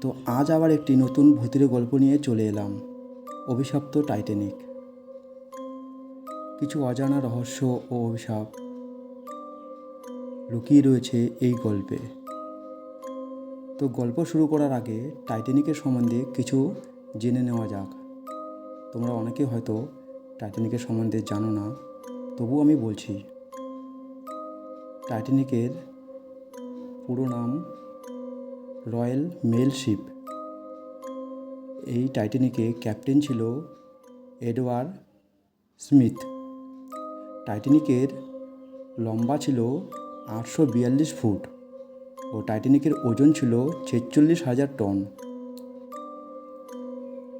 তো আজ আবার একটি নতুন ভূতের গল্প নিয়ে চলে এলাম। অভিশপ্ত টাইটানিক। কিছু অজানা রহস্য ও অভিশাপ লুকিয়ে রয়েছে এই গল্পে। তো গল্প শুরু করার আগে টাইটানিকের সম্বন্ধে কিছু জেনে নেওয়া যাক। তোমরা অনেকে হয়তো টাইটানিকের সম্বন্ধে জানো না তবু আমি বলছি। টাইটানিকের পুরো নাম রয়্যাল মেল শিপ। এই টাইটানিকে ক্যাপ্টেন ছিল এডওয়ার্ড স্মিথ। টাইটানিকের লম্বা ছিল আটশো বিয়াল্লিশ ফুট ও টাইটানিকের ওজন ছিল ছেচল্লিশ হাজার টন।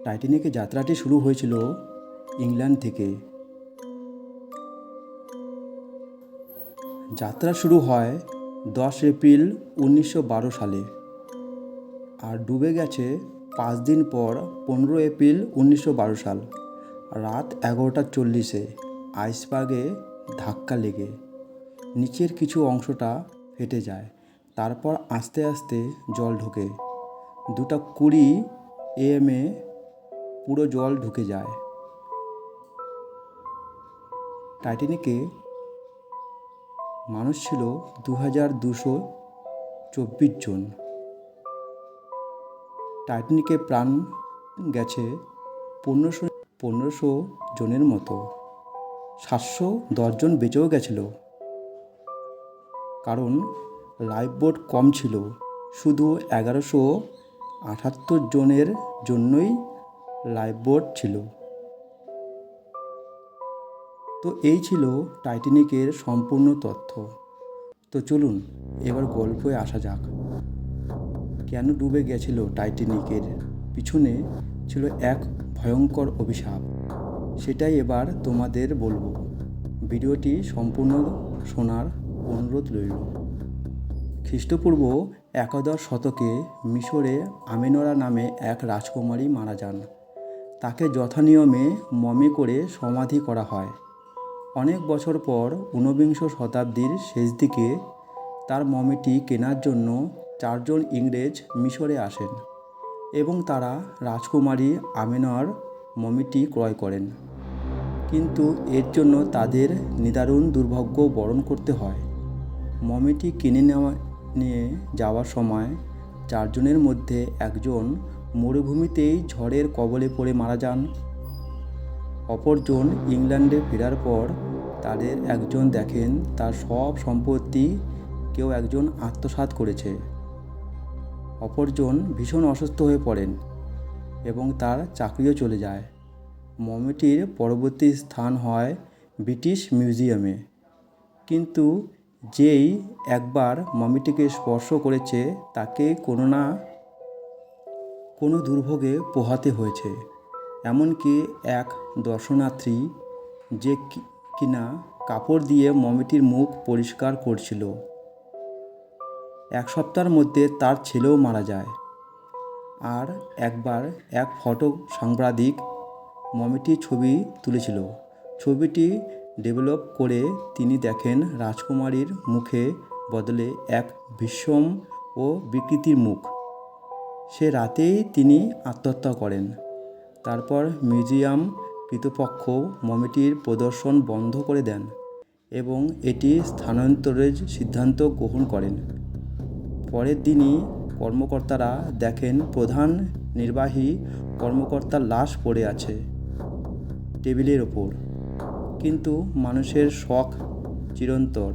টাইটানিকের যাত্রাটি শুরু হয়েছিল ইংল্যান্ড থেকে। যাত্রা শুরু হয় দশ এপ্রিল উনিশশো বারো সালে। আর ডুবে গেছে পাঁচ দিন পর পনেরো এপ্রিল উনিশশো বারো সাল, রাত এগারোটা চল্লিশে আইসবার্গে ধাক্কা লেগে। নিচের কিছু অংশটা ফেটে যায়, তারপর আস্তে আস্তে জল ঢোকে। দুটা কুড়ি এএমএ পুরো জল ঢুকে যায়। টাইটানিকে মানুষ ছিল দু হাজার দুশো চব্বিশ জন। টাইটানিকে প্রাণ গেছে পনেরোশো পনেরোশো জনের মতো। সাতশো দশজন বেঁচেও গেছিল। কারণ লাইফ বোট কম ছিল। শুধু এগারোশো আটাত্তর জনের জন্যই লাইফ বোট ছিল। তো এই ছিল টাইটানিকের সম্পূর্ণ তথ্য। তো চলুন, এবার গল্পে আসা যাক। কেন ডুবে গেছিল টাইটানিকের পিছনে ছিল এক ভয়ঙ্কর অভিশাপ? সেটাই এবার তোমাদের বলব। ভিডিওটি সম্পূর্ণ শোনার অনুরোধ রইল। খ্রিস্টপূর্ব একাদশ শতকে মিশরে আমিনরা নামে এক রাজকুমারী মারা যান। তাকে যথানিয়মে মমি করে সমাধি করা হয়। অনেক বছর পর ঊনবিংশ শতাব্দীর শেষ দিকে তার মমিটি কেনার জন্য চারজন ইংরেজ মিশরে আসেন এবং তারা রাজকুমারী আমেনার মমিটি ক্রয় করেন। কিন্তু এর জন্য তাদের নিদারুণ দুর্ভাগ্য বরণ করতে হয়। মমিটি কিনে নেওয়া, নিয়ে যাওয়ার সময় চারজনের মধ্যে একজন মরুভূমিতেই ঝড়ের কবলে পড়ে মারা যান। অপরজন ইংল্যান্ডে ফেরার পর তাদের একজন দেখেন তার সব সম্পত্তি কেউ একজন আত্মসাৎ করেছে। অপরজন ভীষণ অসুস্থ হয়ে পড়েন এবং তার চাকরিও চলে যায়। মমিটির পরবর্তী স্থান হয় ব্রিটিশ মিউজিয়ামে। কিন্তু যেই একবার মমিটিকে স্পর্শ করেছে, তাকে কোনো না কোনো দুর্ভোগে পোহাতে হয়েছে। এমনকি এক দর্শনার্থী যে কিনা কাপড় দিয়ে মমিটির মুখ পরিষ্কার করছিল। এক সপ্তাহের মধ্যে তার ছেলেও মারা যায়। আর একবার এক ফটো সাংবাদিক মমিটির ছবি তুলেছিল। ছবিটি ডেভেলপ করে তিনি দেখেন রাজকুমারীর মুখে বদলে এক ভীষণ ও বিকৃতির মুখ। সে রাতেই তিনি আত্মহত্যা করেন। তারপর মিউজিয়াম কর্তৃপক্ষ মমিটির প্রদর্শন বন্ধ করে দেন এবং এটি স্থানান্তরের সিদ্ধান্ত গ্রহণ করেন। পরের দিনই কর্মকর্তারা দেখেন প্রধান নির্বাহী কর্মকর্তার লাশ পড়ে আছে টেবিলের ওপর। কিন্তু মানুষের শখ চিরন্তর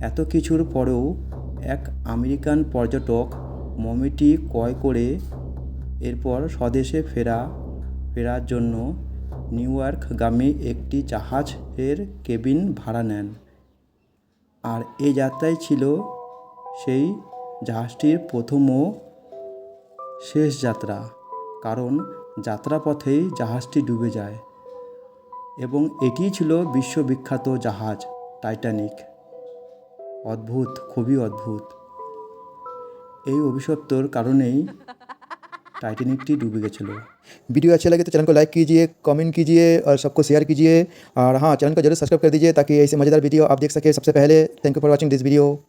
এত কিছুর পরেও এক আমেরিকান পর্যটক মমিটি ক্রয় করে এরপর স্বদেশে ফেরা, ফেরার জন্য নিউ ইয়র্কগামী একটি জাহাজের কেবিন ভাড়া নেন। আর এই যাত্রাই ছিল সেই জাহাজটির প্রথম ও শেষ যাত্রা কারণ যাত্রাপথেই জাহাজটি ডুবে যায় এবং এটিই ছিল বিশ্ববিখ্যাত জাহাজ টাইটানিক অদ্ভুত খুবই অদ্ভুত এই অভিশপ্তর কারণেই टाइटैनिक डूबे गए वीडियो अच्छा लगे तो चैनल को लाइक कीजिए कमेंट कीजिए और सबको शेयर कीजिए और हाँ चैनल को जरूर सब्सक्राइब कर दीजिए ताकि ऐसे मज़ेदार वीडियो आप देख सके सबसे पहले thank you for watching this video